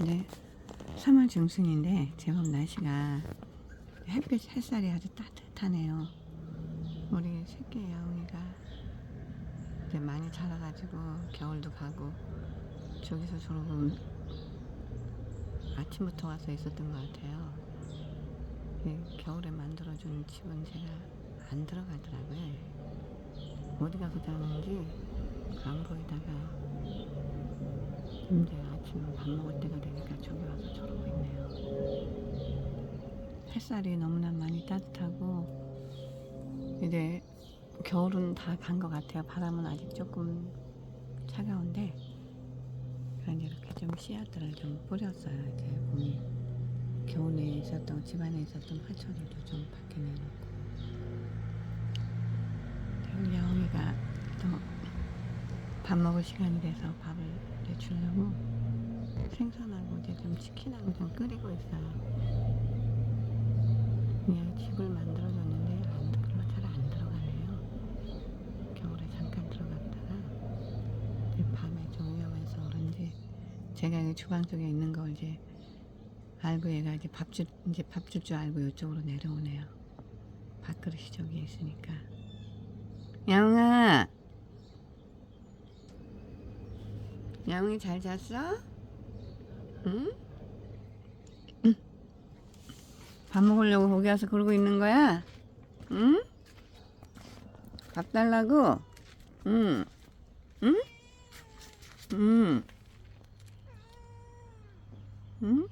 네. 3월 중순인데 제법 날씨가 햇빛 햇살이 아주 따뜻하네요. 우리 새끼 야옹이가 이제 많이 자라가지고 겨울도 가고 저기서 저러고 아침부터 와서 있었던 것 같아요. 이 겨울에 만들어준 집은 제가 안 들어가더라고요. 어디 가서 자는지 안 보이다가 이제 아침 밥 먹을 때가 되니까 저기 와서 저러고 있네요. 햇살이 너무나 많이 따뜻하고 이제 겨울은 다 간 것 같아요. 바람은 아직 조금 차가운데 그냥 이렇게 좀 씨앗들을 좀 뿌렸어요. 이제 봄이 겨울에 있었던 집안에 있었던 화초들도 좀 밖에 내놓고 우리 야옹이가 또 밥 먹을 시간이 돼서 밥을 이제 주려고 생선하고 이제 좀 치킨하고 좀 끓이고 있어요. 그냥 집을 만들어줬는데 안, 별로 잘 안 들어가네요. 겨울에 잠깐 들어갔다가 이제 밤에 좀 위험해서 그런지 제가 이 주방 속에 있는 걸 이제 알고 얘가 이제 밥줄 이제 밥 줄 줄 알고 이쪽으로 내려오네요. 밥그릇이 저기 있으니까. 양아, 양이 잘 잤어? 응? 응. 밥 먹으려고 거기 와서 그러고 있는 거야? 응? 밥 달라고? 응. 응? 응. 응?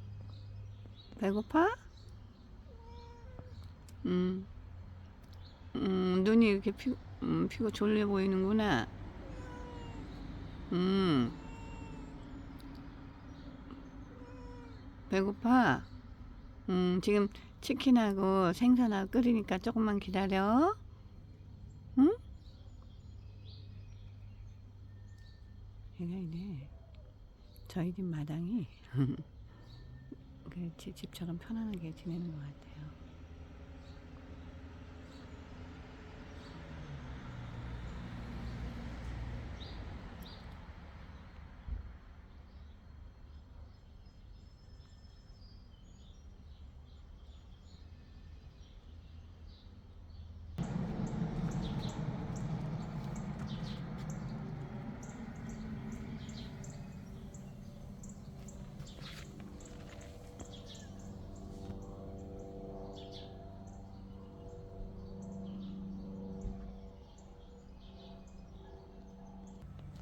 배고파? 응. 음, 눈이 이렇게 피, 음, 피고 졸려 보이는구나. 음. 배고파? 음, 지금 치킨하고 생선하고 끓이니까 조금만 기다려. 응? 얘가 이제 저희 집 마당이 그 지- 집처럼 편안하게 지내는 것 같아요.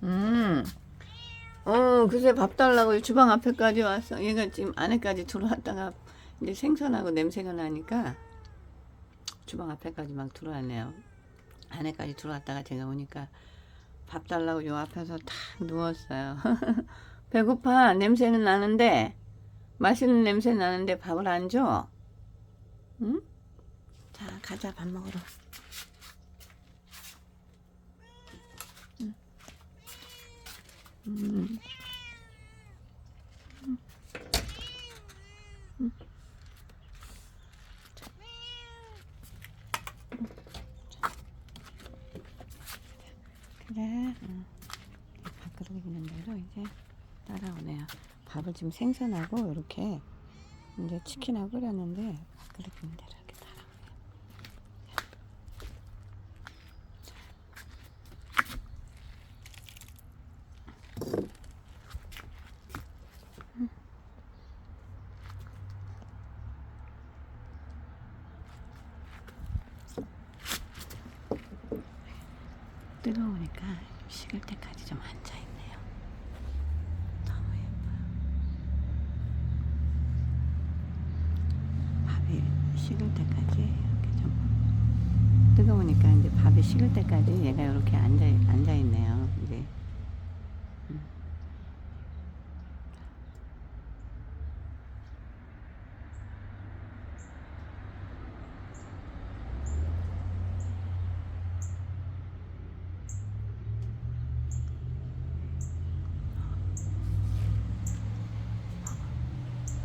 음. 어, 글쎄 밥 달라고 주방 앞에까지 왔어. 얘가 지금 안에까지 들어왔다가 이제 생선하고 냄새가 나니까 주방 앞에까지 막 들어왔네요. 안에까지 들어왔다가 제가 오니까 밥 달라고 요 앞에서 탁 누웠어요. 배고파. 냄새는 나는데 맛있는 냄새 나는데 밥을 안 줘. 응? 자, 가자 밥 먹으러. 음. 그래. 응. 밥그릇 있는 대로 이제 따라오네요. 밥을 지금 생선하고 이렇게 이제 치킨하고 끓였는데 밥그릇 있는 대로 이렇게 따라오네요. 뜨거우니까 식을 때까지 좀 앉아 있네요. 너무 예뻐요. 밥이 식을 때까지 이렇게 좀 뜨거우니까 이제 밥이 식을 때까지 얘가 이렇게 앉아 앉아 있네요. 이제 음.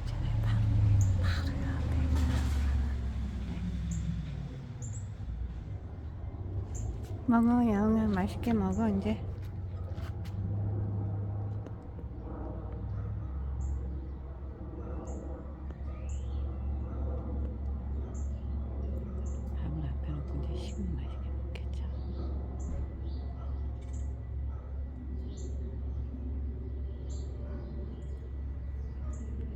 쟤네 바로 바로 앞에 있잖아. 먹어, 야옹아 맛있게 먹어 이제.